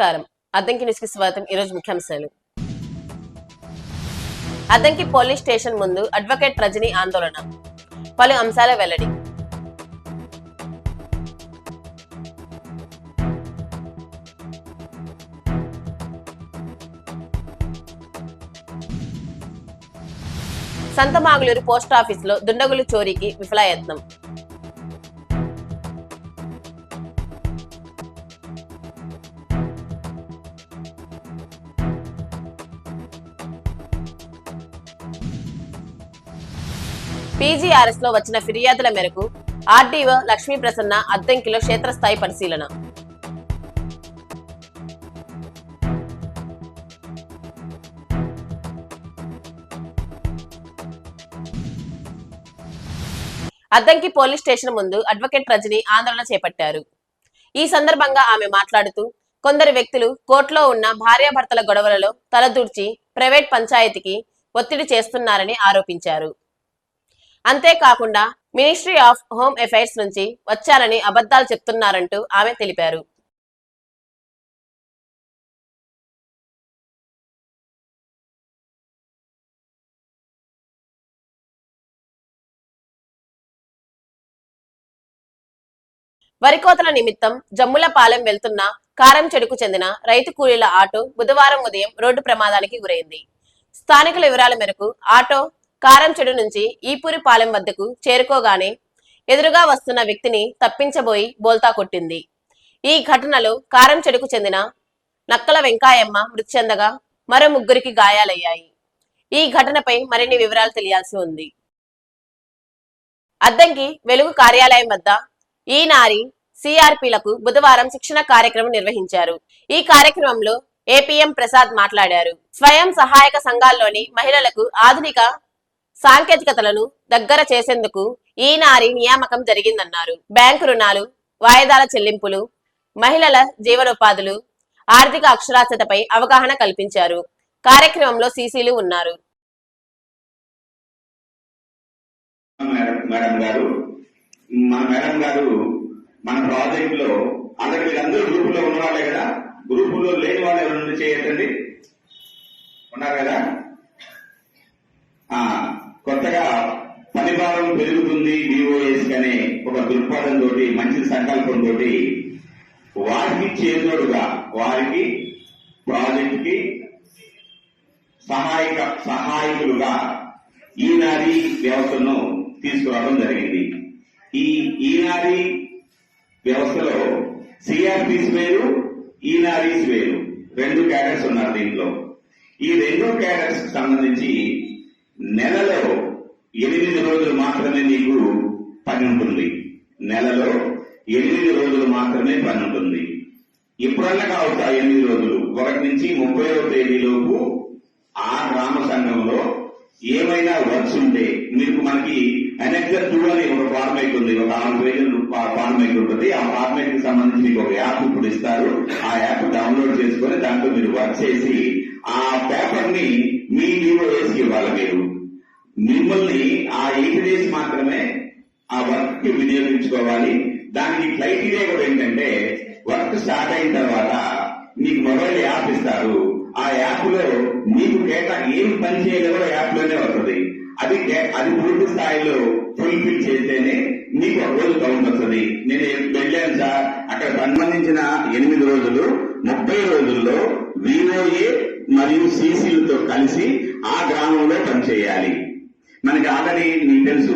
నమస్కారం. అద్దంకి న్యూస్కి స్వాగతం. ఈరోజు ముఖ్యాంశాలు. అద్దంకి పోలీస్ స్టేషన్ ముందు అడ్వకేట్ రజనీ ఆందోళన. పలు అంశాల వెల్లడి. సంతమాగులూరు పోస్టాఫీసులో దుండగులు చోరీకి విఫలయత్నం. పీజీఆర్ఎస్లో వచ్చిన ఫిర్యాదుల మేరకు ఆర్డీఓ లక్ష్మీ ప్రసన్న అద్దంకిలో క్షేత్రస్థాయి పరిశీలన. అద్దంకి పోలీస్ స్టేషన్ ముందు అడ్వకేట్ రజని ఆందోళన చేపట్టారు. ఈ సందర్భంగా ఆమె మాట్లాడుతూ కొందరు వ్యక్తులు కోర్టులో ఉన్న భార్యాభర్తల గొడవలలో తలదూర్చి ప్రైవేట్ పంచాయతీకి ఒత్తిడి చేస్తున్నారని ఆరోపించారు. అంతేకాకుండా మినిస్ట్రీ ఆఫ్ హోమ్ అఫైర్స్ నుంచి వచ్చారని అబద్దాలు చెప్తున్నారంటూ ఆమె తెలిపారు. వరికోతల నిమిత్తం జమ్ములపాలెం వెళ్తున్న కారం చెడుకు చెందిన రైతు కూలీల ఆటో బుధవారం ఉదయం రోడ్డు ప్రమాదానికి గురైంది. స్థానికుల వివరాల మేరకు ఆటో కారంచెడు నుంచి ఈపూరిపాలెం వద్దకు చేరుకోగానే ఎదురుగా వస్తున్న వ్యక్తిని తప్పించబోయి బోల్తా కొట్టింది. ఈ ఘటనలో కారం చెడుకు చెందిన నక్కల వెంకాయమ్మ మృతి చెందగా మరో ముగ్గురికి గాయాలయ్యాయి. ఈ ఘటనపై మరిన్ని వివరాలు తెలియాల్సి ఉంది. అద్దంకి వెలుగు కార్యాలయం వద్ద ఈ నారి సిఆర్పిలకు బుధవారం శిక్షణ కార్యక్రమం నిర్వహించారు. ఈ కార్యక్రమంలో ఏపీఎం ప్రసాద్ మాట్లాడారు. స్వయం సహాయక సంఘాల్లోని మహిళలకు ఆధునిక సాంకేతికతలను దగ్గర చేసేందుకు ఈ నియామకం జరిగిందన్నారు. బ్యాంకు రుణాలు వాయిదాల చెల్లింపులు మహిళల జీవనోపాధులు ఆర్థిక అక్షరాస్యతపై అవగాహన కల్పించారు. కార్యక్రమంలో సీసీలు ఉన్నారు. మేడం గారు మన మేడం గారు మన ప్రాజెక్ట్లో అందరు మీరందరూ గ్రూప్లో ఉన్నవాళ్ళే కదా? గ్రూప్లో లేని వాళ్ళు ఎవరు చేయొద్దండి? ఉన్నారు కదా? కొత్తగా పనిభారం పెరుగుతుంది డిఓఎస్ అనే ఒక దృక్పథం తోటి మంచి సంకల్పం తోటి వారికి చేదోడుగా వారికి ప్రాజెక్ట్కి సహాయక సహాయకులుగా ఈనారి వ్యవస్థను తీసుకురావడం జరిగింది. ఈ ఈనారి వ్యవస్థలో సిఆర్పిస్ వేరు ఈనారీస్ వేరు. రెండు క్యాడర్స్ ఉన్నారు దీంట్లో. ఈ రెండు క్యాడర్స్ సంబంధించి నెలలో ఎనిమిది రోజులు మాత్రమే నీకు పని ఉంటుంది. నెలలో ఎనిమిది రోజులు మాత్రమే పని ఉంటుంది. ఎప్పుడన్నా కావచ్చు ఆ ఎనిమిది రోజులు. ఒకటి నుంచి ముప్పైవ తేదీలోపు ఆ గ్రామ సంఘంలో ఏమైనా వర్క్స్ ఉంటే మీకు మనకి ఎనెక్సర్ టూ అని ఒక ఫార్మేట్ ఉంది. ఒక ఆరు పేజీలు ఫార్మేట్ ఉంటుంది. ఆ ఫార్మేట్కి సంబంధించి మీకు ఒక యాప్ ఇప్పుడు ఇస్తారు. ఆ యాప్ డౌన్లోడ్ చేసుకొని దాంట్లో మీరు వర్క్ చేసి ఆ పేపర్ని మీ డిఓఎస్కి ఇవ్వాలి మీరు. మిమ్మల్ని ఆ ఎయిట్ డేస్ మాత్రమే ఆ వర్క్కి వినియోగించుకోవాలి. దానికి క్రైటీరియా కూడా ఏంటంటే వర్క్ స్టార్ట్ అయిన తర్వాత మీకు మొబైల్ యాప్ ఇస్తారు. ఆ యాప్లో మీకు కేటా ఏం పని చేయగలరో యాప్లోనే వస్తుంది. అది కే- అది పూర్తి స్థాయిలో ఫుల్ఫిల్ చేస్తేనే మీకు ఒక రోజు కౌంట్ వస్తుంది. నేను వెళ్ళాను సార్ అక్కడ సంబంధించిన ఎనిమిది రోజులు ముప్పై రోజుల్లో విఓఏ మరియు సీసీలతో కలిసి ఆ గ్రామంలో పనిచేయాలి. మనకి ఆల్రెడీ తెలుసు.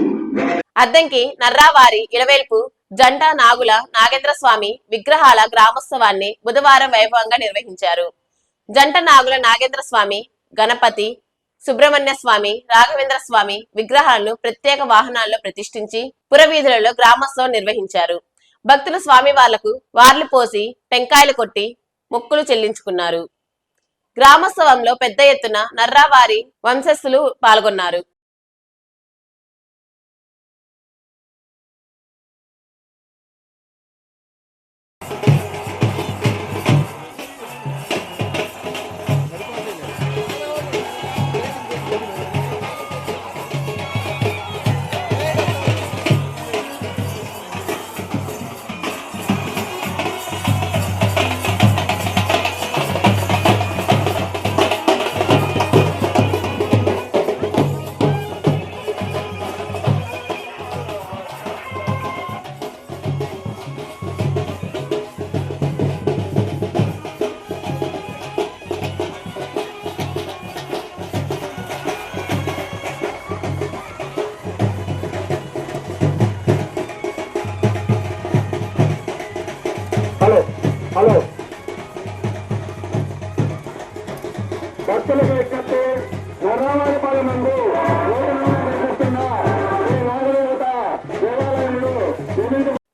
అద్దంకి నర్రావారి ఇలవేల్పు జంట నాగుల నాగేంద్ర స్వామి విగ్రహాల గ్రామోత్సవాన్ని బుధవారం వైభవంగా నిర్వహించారు. జంట నాగుల నాగేంద్ర స్వామి గణపతి సుబ్రహ్మణ్య స్వామి రాఘవేంద్ర స్వామి విగ్రహాలను ప్రత్యేక వాహనాల్లో ప్రతిష్ఠించి పురవీధులలో గ్రామోత్సవం నిర్వహించారు. భక్తులు స్వామి వాళ్ళకు వార్లు పోసి టెంకాయలు కొట్టి మొక్కులు చెల్లించుకున్నారు. గ్రామోత్సవంలో పెద్ద ఎత్తున నర్రావారి వంశస్థులు పాల్గొన్నారు.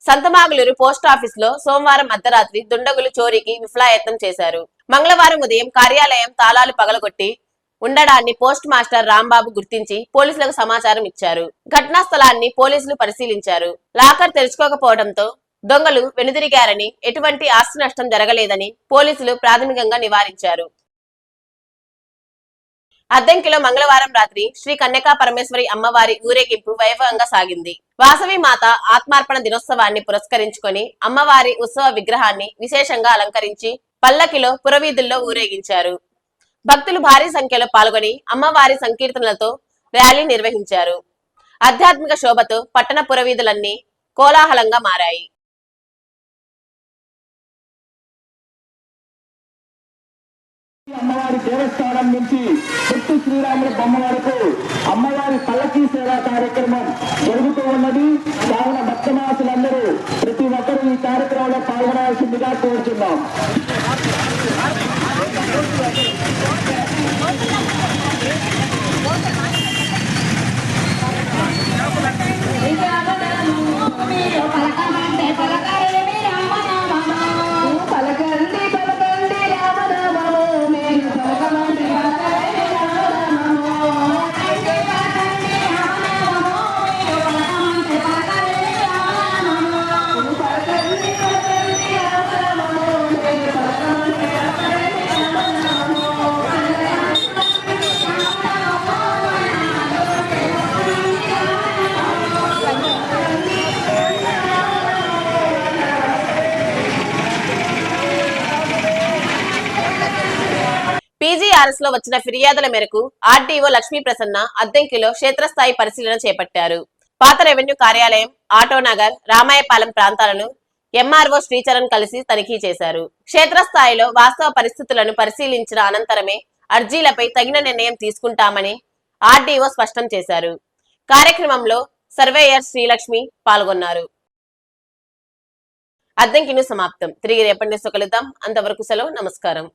సంతమాగులూరు పోస్ట్ ఆఫీస్లో సోమవారం అర్ధరాత్రి దుండగులు చోరీకి విఫలాయత్నం చేశారు. మంగళవారం ఉదయం కార్యాలయం తాళాలు పగలగొట్టి ఉండడాన్ని పోస్ట్ మాస్టర్ రాంబాబు గుర్తించి పోలీసులకు సమాచారం ఇచ్చారు. ఘటనా స్థలాన్ని పోలీసులు పరిశీలించారు. లాకర్ తెరుచుకోకపోవడంతో దొంగలు వెనుదిరిగారని ఎటువంటి ఆస్తి నష్టం జరగలేదని పోలీసులు ప్రాథమికంగా నివారించారు. అద్దెంకిలో మంగళవారం రాత్రి శ్రీ కన్యకా పరమేశ్వరి అమ్మవారి ఊరేగింపు వైభవంగా సాగింది. వాసవి మాత ఆత్మార్పణ దినోత్సవాన్ని పురస్కరించుకొని అమ్మవారి ఉత్సవ విగ్రహాన్ని విశేషంగా అలంకరించి పల్లకిలో పురవీధుల్లో ఊరేగించారు. భక్తులు భారీ సంఖ్యలో పాల్గొని అమ్మవారి సంకీర్తనలతో ర్యాలీ నిర్వహించారు. ఆధ్యాత్మిక శోభతో పట్టణ పురవీధులన్నీ కోలాహలంగా మారాయి. అమ్మవారి దేవస్థానం నుంచి పొట్టు శ్రీరాముల బొమ్మ వరకు అమ్మవారి పల్లకీ సేవా కార్యక్రమం జరుగుతూ ఉన్నది. కావున భక్తమాసులందరూ ప్రతి ఒక్కరూ ఈ కార్యక్రమంలో పాల్గొనాల్సిందిగా కోరుచున్నాం. పీజీఆర్ఎస్లో వచ్చిన ఫిర్యాదుల మేరకు ఆర్డీఓ లక్ష్మీ ప్రసన్న అద్దెంకిలో క్షేత్రస్థాయి పరిశీలన చేపట్టారు. పాత రెవెన్యూ కార్యాలయం ఆటోనగర్ రామాయపాలెం ప్రాంతాలను ఎంఆర్ఓ శ్రీచరణ్ కలిసి తనిఖీ చేశారు. క్షేత్రస్థాయిలో వాస్తవ పరిస్థితులను పరిశీలించిన అనంతరమే అర్జీలపై తగిన నిర్ణయం తీసుకుంటామని ఆర్డీఓ స్పష్టం చేశారు. కార్యక్రమంలో సర్వేయర్ శ్రీలక్ష్మి పాల్గొన్నారు. అద్దెంకి సమాప్తం. తిరిగి రేపటి న్యూస్ కలుద్దాం. అంతవరకు సెలవు. నమస్కారం.